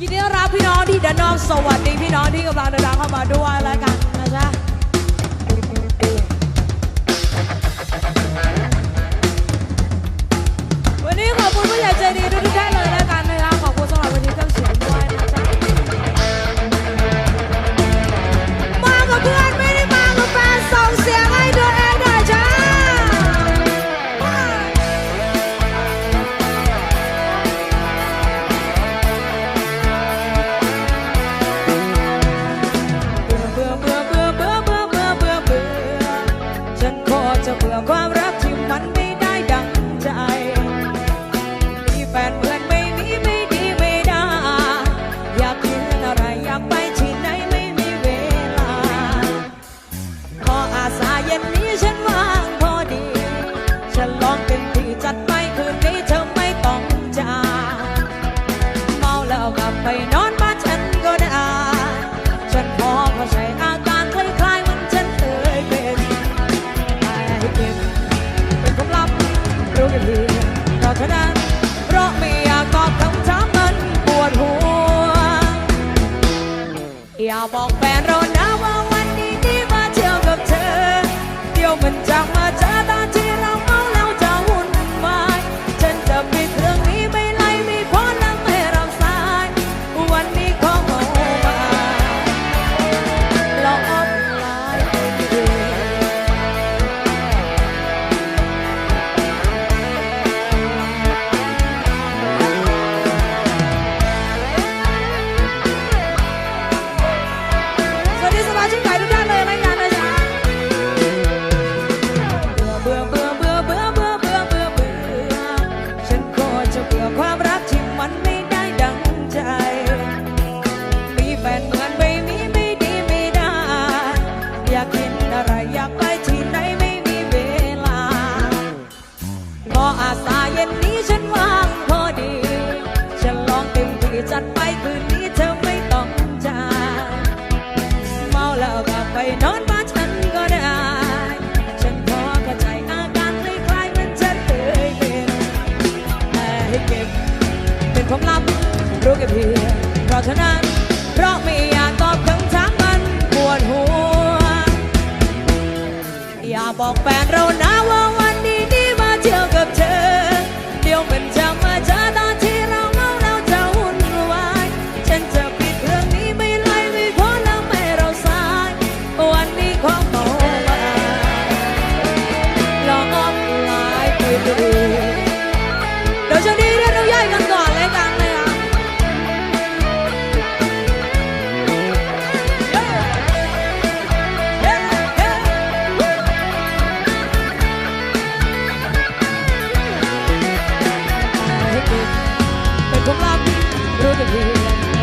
ยินดีต้อนรับพี่น้องที่เดินนองสวัสดีพี่น้องที่กำลังเดินทางเข้ามาด้วยแล้วกันนะจ๊ะ ความรักที่มันไม่ได้ดังใจ มีแฟนเหมือนไม่มีไม่ดีไม่ได้ อยากกินอะไรอยากไปที่ไหนไม่มีเวลา ขออาสาเย็นนี้ฉันว่างพอดี ฉันลองเต็มที่จัดไปคืนนี้เธอไม่ต้องจ่าเมาแล้วกลับไปนอน บอกแฟ จัดไปคืนนี้เธอไม่ต้องจายเมาแล้วกลับไปนอนบ้านฉันก็ได้ ฉันพอเข้าใจอาการคล้ายๆมันฉันเคยเป็นแต่ให้เก็บเป็นความลับรู้แค่เพียงเพราะฉะนั้นเพราะไม่อยากตอบคำถามมันปวดหัว อย่าบอกแฟนเรานะว่า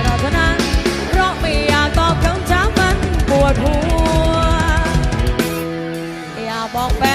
เราเท่านั้น เพราะไม่อยากตอบคำถามันปวดหัว อยาบอกแฟน